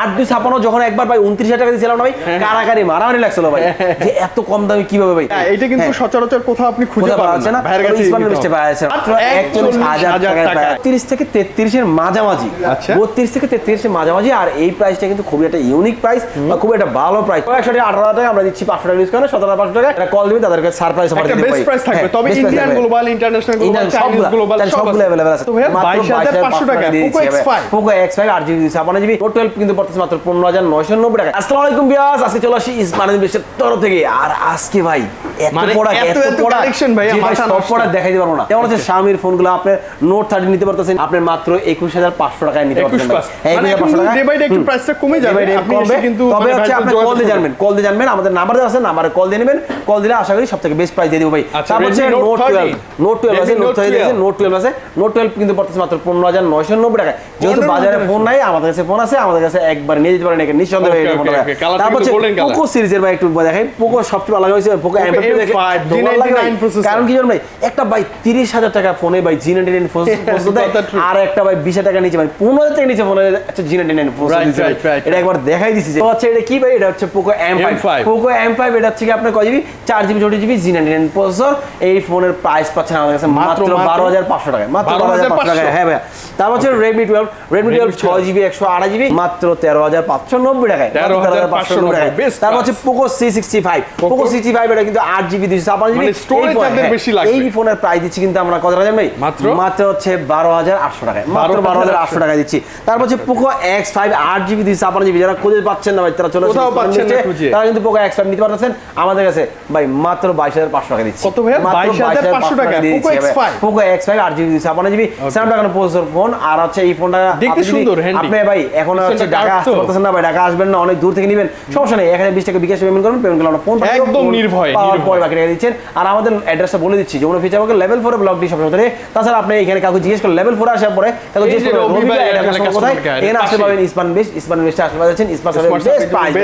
আট দুই ছাপানো যখন একবার ভাই উনত্রিশ হাজার টাকা দিয়েছিলাম না ভাই কারাকারি মারামারি লাগছিল ভাই। যে এত কম দামে কীভাবে ভাই? হ্যাঁ, এটা কিন্তু হ্যাঁ। সচরাচর কোথাও আপনি খুঁজে না। ভাইয়ের কাছে মিষ্টি একচল্লিশ হাজার টাকা। তিরিশ থেকে তেত্রিশের মাঝামাঝি। আচ্ছা। বত্রিশ থেকে তেত্রিশের মাঝামাঝি আর এই প্রাইসটা কিন্তু খুবই একটা ইউনিক প্রাইস বা খুবই একটা ভালো প্রাইস একশো টাকা আঠারো টাকা আমরা দিচ্ছি পাঁচশো টাকা ইউজ করে সতেরো পাঁচশো টাকা। এটা কল দিবি তাদেরকে সারপ্রাইজ একটা বেস্ট প্রাইস থাকবে। হ্যাঁ, তবে Indian global international global Chinese global সবগুলো আছে। আছে। তো ভাইয়া 22500 টাকা Poco X5 Poco X5 8 GB দিচ্ছে আপনার জিবি নোট 12 কিন্তু পড়তেছে মাত্র 15990 টাকা। আসসালামু আলাইকুম বিয়াস আজকে চলে আসি ইসমানের বিশ্বের তরফ থেকে। আর আজকে ভাই এত প্রোডাক্ট এত এত এত প্রোডাক্ট collection ভাইয়া, যে ভাই মাথা সব নষ্ট। প্রোডাক্ট দেখাইতে পারব না। যেমন হচ্ছে? Xiaomi ফোনগুলো আপনি নোট 30 নিতে পারতেছেন আপনি মাত্র 21500 টাকায় নিতে পারতেছেন plus। এখন 21500 টাকা? day by day একটু price টা কমে যাবে। Day by day আপনি কমবে। এসে কিন্তু তবে হচ্ছে আপনি কল দিয়ে জানবেন কল দিয়ে জানবেন। আমাদের নাম্বার দেওয়া আছে নাম্বারে কল দিয়ে নেবেন। কল দিলে আশা করি সবথেকে বেস্ট প্রাইস দিয়ে দিব ভাই। তারপর হচ্ছে নোট 12 30 নোট 12 আছে নোট Note 30 আছে 12 নোট 12 আছে। নোট 12 কিন্তু পড়তেছে মাত্র 15990 টাকা যেহেতু বাজারে ফোন নাই আমাদের কাছে ফোন আছে আমাদের কাছে একবার নিয়ে যেতে পারেন এখানে নিঃসন্দেহে Okay, এই okay, ফোনটা okay. Colour টা তারপর। পোকো সিরিজের ভাই একটু দেখেন পোকো সবচেয়ে ভালো হয়েছে পোকো Poco M5 দেখে M5 দোকান লাগে ভাই। G99 processor। কারণ কি জানেন ভাই একটা ভাই 30000 টাকা ফোনে ভাই G99 প্রসেসর দেয় আর একটা ভাই 20000 টাকা নিচে ভাই 15000 টাকা নিচে ফোনে একটা G99 প্রসেসর Right, দিচ্ছে ভাই। right, right, এটা একবার দেখাই দিছি যে তো হচ্ছে এটা কি ভাই? এটা হচ্ছে Poco M5 M5 Poco M5 এটা হচ্ছে কি আপনার কয় GB 4 GB 64 GB G99 processor এই ফোনের প্রাইস পাচ্ছেন আমাদের কাছে মাত্র, মাত্র মাত্র 12500 টাকা মাত্র 12500 টাকা 12,500 হ্যাঁ ভাই তারপর হচ্ছে রেডমি 12 Redmi 12 6 জিবি 128 জিবি মাত্র 13590 টাকায় মাত্র 13,590 টাকায় তারপর হচ্ছে price। Poco C65 Poco C65 এটা কিন্তু 8 জিবি 256 জিবি মানে বেশি। এই ফোনের প্রাইস দিচ্ছি কিন্তু আমরা কত টাকা ভাই মাত্র? মাত্র হচ্ছে 12800 টাকায় মাত্র 12800 টাকা দিচ্ছি তারপর হচ্ছে পোকো X5 8 জিবি 256 জিবি যারা খুঁজে পাচ্ছেন না ভাই তারা চলে। তারা কিন্তু পোকো X5 নিতে পারতেছেন আমাদের কাছে ভাই মাত্র 22500 টাকা দিচ্ছি কত ভাইয়া? মাত্র 22,500 টাকা? দিচ্ছি ভাই। X5? Poco X5 8 GB 256 GB Snapdragon processor phone আর হচ্ছে এই ফোনটা দেখতে সুন্দর, আপনি ভাই এখন হচ্ছে ঢাকা আসতে। পারতেছেন না ভাই ঢাকা আসবেন না অনেক দূর থেকে নেবেন। সমস্যা নেই এখানে 20 টাকা বিকাশ পেমেন্ট করবেন পেমেন্ট করলে আমরা ফোন একদম নির্ভয়ে, পাওয়ার। পরে বাকি টাকা দিচ্ছেন। আর আমাদের অ্যাড্রেসটা বলে দিচ্ছি যমুনা ফিচার পার্কের লেভেল 4 ব্লক ডি মধ্যে তাছাড়া আপনি এখানে কাউকে জিজ্ঞেস করলে লেভেল 4 আসার পরে কাউকে জিজ্ঞেস করলে রবি ভাই, এটা কোথায়? আসতে। পাবেন ইসপান বেস্ট ইসপান বেস্টে আসতে পাচ্ছেন ইসপান Smart বেস্ট প্রাইস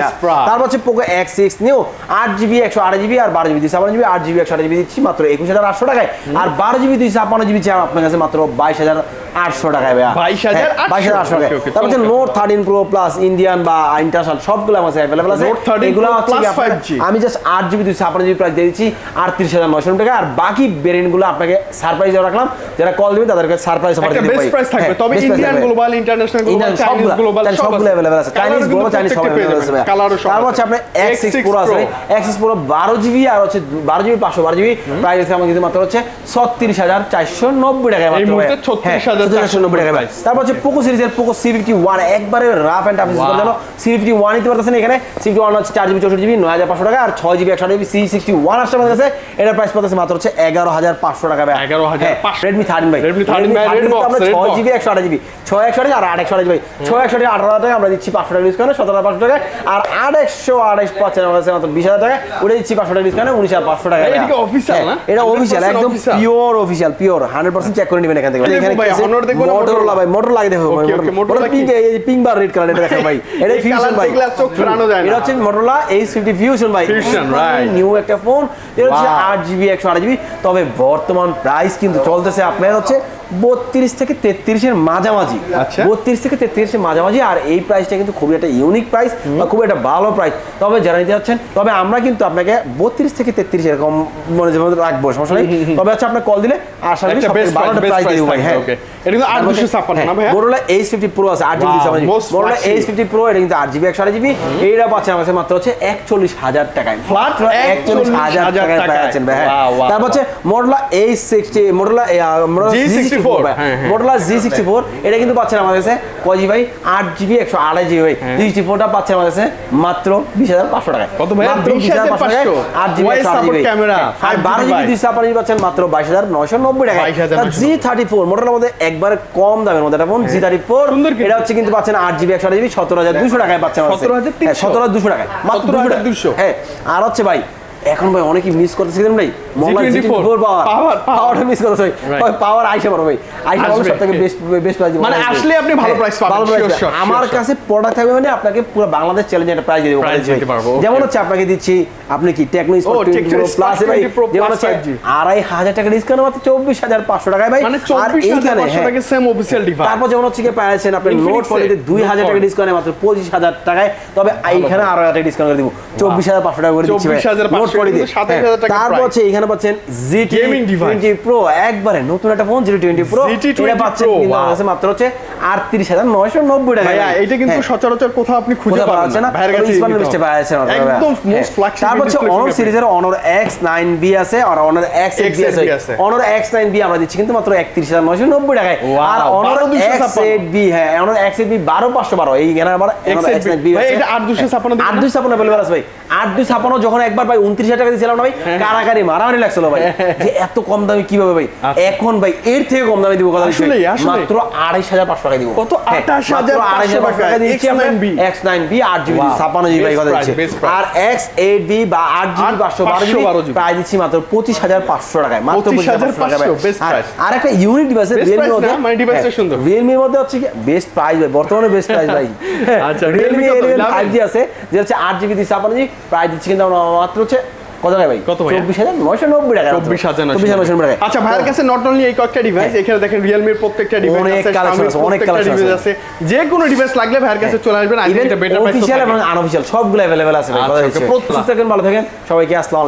তারপর হচ্ছে Poco X6 Neo 8 GB 128 GB আর 12 জিবি 256 জিবি 8 জিবি 128 জিবি দিচ্ছি মাত্র 21800 টাকায়। আর 12 জিবি 256 জিবি চাই আপনার কাছে মাত্র 22800 টাকায় ভাইয়া। 22,800 হ্যাঁ, 22,800 টাকায়। Okay, okay, তারপর হচ্ছে নোট 13 প্রো প্লাস ইন্ডিয়ান বা ইন্টারন্যাশনাল সবগুলো আমার কাছে অ্যাভেলেবল আছে। এগুলো হচ্ছে কি plus আপনার- 5G আমি জাস্ট 8 জিবি 256 জিবি প্রাইস দিয়ে দিচ্ছি 38900 টাকা। আর বাকি ভেরিয়েন্টগুলো আপনাকে সারপ্রাইজ রাখলাম। যারা কল দিবেন তাদেরকে সারপ্রাইজ অফার একটা দিতে বেস্ট প্রাইস থাকবে। তবে Indian global international global Chinese সবগুলো গ্লোবাল সবগুলো অ্যাভেলেবল আছে। চাইনিজ গ্লোবাল চাইনিজ সব আছে। তারপর হচ্ছে আপনার X6 Pro আছে। X6 Pro 12 জিবি আর হচ্ছে 12 জিবি 512 জিবি প্রাইস আছে আমাদের মাত্র হচ্ছে 36490 টাকায় মাত্র। এই মুহূর্তে ভাইয়া। হ্যাঁ, 36,490 36,490 টাকায়। ভাই। তারপর হচ্ছে পোকো সিরিজের পোকো C51 একবারে রাফ টাফ ইউজ করার জন্য C51 নিতে পারতেছেন এখানে C51 হচ্ছে 4 জিবি 64 জিবি 9500 টাকা আর 6 জিবি 128 জিবি C61 আসছে আমাদের কাছে এটার প্রাইস পড়তেছে মাত্র হচ্ছে 11500 টাকা ভাই 11,500 Redmi 13 ভাই। Redmi 13 ভাই, red কিন্তু box, আমরা red 6 box। জিবি 128 জিবি 6 128 আর 8 128 ভাই। 6 128 18 টাকা আমরা দিচ্ছি 500 টাকা ডিসকাউন্ট 17 500 টাকা আর 8 128 পাচ্ছেন আমাদের কাছে মাত্র 20000 টাকা ওটা দিচ্ছি 500 টাকা ডিসকাউন্ট 19500 টাকা এটা কি official না? এটা অফিশিয়াল 100% একদম পিওর অফিশিয়াল পিওর 100% চেক করে নেবেন এখান থেকে। ভাই, মোটরোলা ভাই মোটরোলা লাগে দেখো কি? পিঙ্ক এই পিঙ্ক বার রেড কালার দেখেন ভাই। এটা ফিউশন ভাই। চোখ ফেরানো যায় না। এটা হচ্ছে মোটরোলা H50 ফিউশন ভাই। ফিউশন রাইট নিউ একটা ফোন এটা হচ্ছে আট জিবি একশো আট জিবি তবে বর্তমান প্রাইস কিন্তু চলতেছে আপনার হচ্ছে বত্রিশ থেকে তেত্রিশের মাঝামাঝি। আচ্ছা। বত্রিশ থেকে তেত্রিশের মাঝামাঝি আর এই প্রাইসটা কিন্তু খুবই একটা ইউনিক প্রাইস বা খুবই একটা ভালো প্রাইস তবে যারা নিতে যাচ্ছেন তবে আমরা কিন্তু আপনাকে বত্রিশ থেকে তেত্রিশ এরকম মনে যেমন রাখব সমস্যা নেই। তবে হচ্ছে আপনার কল দিলে আশা করি ভালো প্রাইস দিয়ে ভাই হ্যাঁ। okay। এটা কিন্তু 856 না ভাইয়া? মোটরোলা এইচ ফিফটি প্রো আছে আট GB Wow, most Motorola flashy। H fifty pro এটা কিন্তু আট জিবি একশো আট জিবি এইটা পাচ্ছেন আমার মাত্র হচ্ছে একচল্লিশ হাজার টাকায়। একচল্লিশ হাজার টাকায় টাকায়। পাচ্ছেন ভাই হ্যাঁ। তারপর হচ্ছে H sixty Motorola G64 Motorola G sixty four এটা কিন্তু পাচ্ছেন আমার কাছে কজি ভাই আট জিবি একশো আড়াই জিবি ভাই। সিক্সটি ফোরটা পাচ্ছেন আমার কাছে মাত্র বিশ হাজার পাঁচশো টাকায়। কত ভাই? মাত্র 20,500 আট জিবি Voice একশো জিবি camera, আর বারো জিবি দুইশো আপনার পাচ্ছেন মাত্র বাইশ হাজার নয়শো নব্বই 22,990 জি থার্টি ফোর মোটরোলার মধ্যে একবারে কম দামের মধ্যে একটা ফোন জি থার্টি ফোর এটা হচ্ছে কিন্তু পাচ্ছেন আট জিবি একশো আট জিবি সতেরো হাজার দুশো টাকায় পাচ্ছেন। 17,300 হ্যাঁ, সতেরো হাজার দুশো টাকায়। মাত্র 17,200 হ্যাঁ আর হচ্ছে ভাই এখন ভাই অনেকে মিস করতেছে কিন্তু ভাই? G24 power Power, power। পাওয়ারটা মিস করতেছে ভাই। পাওয়ার আইসা পারো ভাই। আইসা পারো আসবে। সব থেকে বেস্ট বেস্ট প্রাইস মানে আসলে আপনি ভালো price পাবেন, ভালো আমার কাছে প্রোডাক্ট থাকবে মানে আপনাকে পুরো বাংলাদেশ চ্যালেঞ্জ একটা প্রাইস দেবো। দিতে পারব, যেমন হচ্ছে আপনাকে দিচ্ছি আপনি কি টেকনো স্পোর্ট প্লাস ভাই যেমন হচ্ছে 5G আড়াই হাজার টাকা ডিসকাউন্ট মাত্র চব্বিশ হাজার পাঁচশো টাকায় ভাই। মানে চব্বিশ হাজার পাঁচশো টাকা সেম অফিসিয়াল ডিভাইস তারপর যেমন হচ্ছে কি পাচ্ছেন আপনি নোট এ, দুই হাজার টাকা ডিসকাউন্ট মাত্র পঁচিশ হাজার টাকায়। তবে এইখানে আরও হাজার টাকা ডিসকাউন্ট করে দিব চব্বিশ হাজার পাঁচশো টাকা করে দিচ্ছি ভাই। 24,500 নোট ফোনটিতে কিন্তু 27,000 টাকা তারপর হচ্ছে এখানে পাচ্ছেন জিটি টোয়েন্টি প্রো একবারে নতুন একটা ফোন জিটি টোয়েন্টি প্রো এটা পাচ্ছেন কিন্তু আমার কাছে মাত্র হচ্ছে আটত্রিশ হাজার নয়শো নব্বই টাকা এটা কিন্তু সচরাচর কোথাও আপনি খুঁজে কোথাও পাওয়া পাবেন যাচ্ছে না। না। ভাইয়ের কাছে স্পান নিতে লিস্টে পাওয়া যাচ্ছে না একদম মোস্ট ফ্ল্যাগশিপ তারপর হচ্ছে অনর সিরিজের অনর এক্স নাইন বি আছে আর Honor X eight B X8B আছে। অনর এক্স নাইন বি আমরা দিচ্ছি কিন্তু মাত্র একত্রিশ হাজার নয়শো নব্বই টাকায়। আর অনর এক্স এইট বি হ্যাঁ অনর এক্স এইট বি বারো পাঁচশো বারো। এই এখানে আবার এক্স X8B নাইন বি ভাই, এটা 8,256 আট না? দুই ছাপান্ন আছে ভাই। আট দুই ছাপান্ন যখন একবার ভাই উনত্রিশ হাজার টাকা দিয়েছিলাম না ভাই কারাকারি মারামারি লাগছিল ভাই যে এত কম দামে কীভাবে ভাই আচ্ছা। এখন ভাই এর থেকে কম দামে দিব কথা। মাত্র আড়াইশ হাজার পাঁচশো টাকা দিব কত? 28,500 টাকা, দিচ্ছি আমরা X9B এক্স নাইন বি আট জিবি. ছাপান্ন জিবি ভাই কথা। আর এক্স এইট বি বা আট জিবি পাঁচশো বারো জিবি 512 GB প্রায় দিচ্ছি মাত্র পঁচিশ হাজার পাঁচশো টাকায় মাত্র 25,500 best price। আর একটা ইউনিক ডিভাইস রিয়েলমির মধ্যে না, মানে। রিয়েলমির মধ্যে হচ্ছে কি বেস্ট প্রাইস ভাই বর্তমানে বেস্ট প্রাইস ভাই আচ্ছা, রিয়েলমি Realme কত? এরিয়াল 11? ফাইভ জি আছে যে হচ্ছে আট জিবি দিয়ে ছাপান্ন জিবি প্রায় দিচ্ছি কিন্তু আমরা মাত্র হচ্ছে কত টাকা ভাই? কত চব্বিশ হাজার নয়শো নব্বই টাকা চব্বিশ হাজার চব্বিশ হাজার নয়শো টাকা আচ্ছা ভাইয়ের কাছে নট অনলি এই কয়েকটা ডিভাইস এখানে দেখেন রিয়েলমির প্রত্যেকটা ডিভাইস অনেক আছে, আছে। যে কোনো ডিভাইস লাগলে ভাইয়ের কাছে চলে আসবেন আই ইভেন এটা বেটার প্রাইস অফিসিয়াল এবং আনঅফিসিয়াল সবগুলো অ্যাভেলেবেল আছে ভাই আচ্ছা, ভালো থাকেন। সবাইকে আসসালাম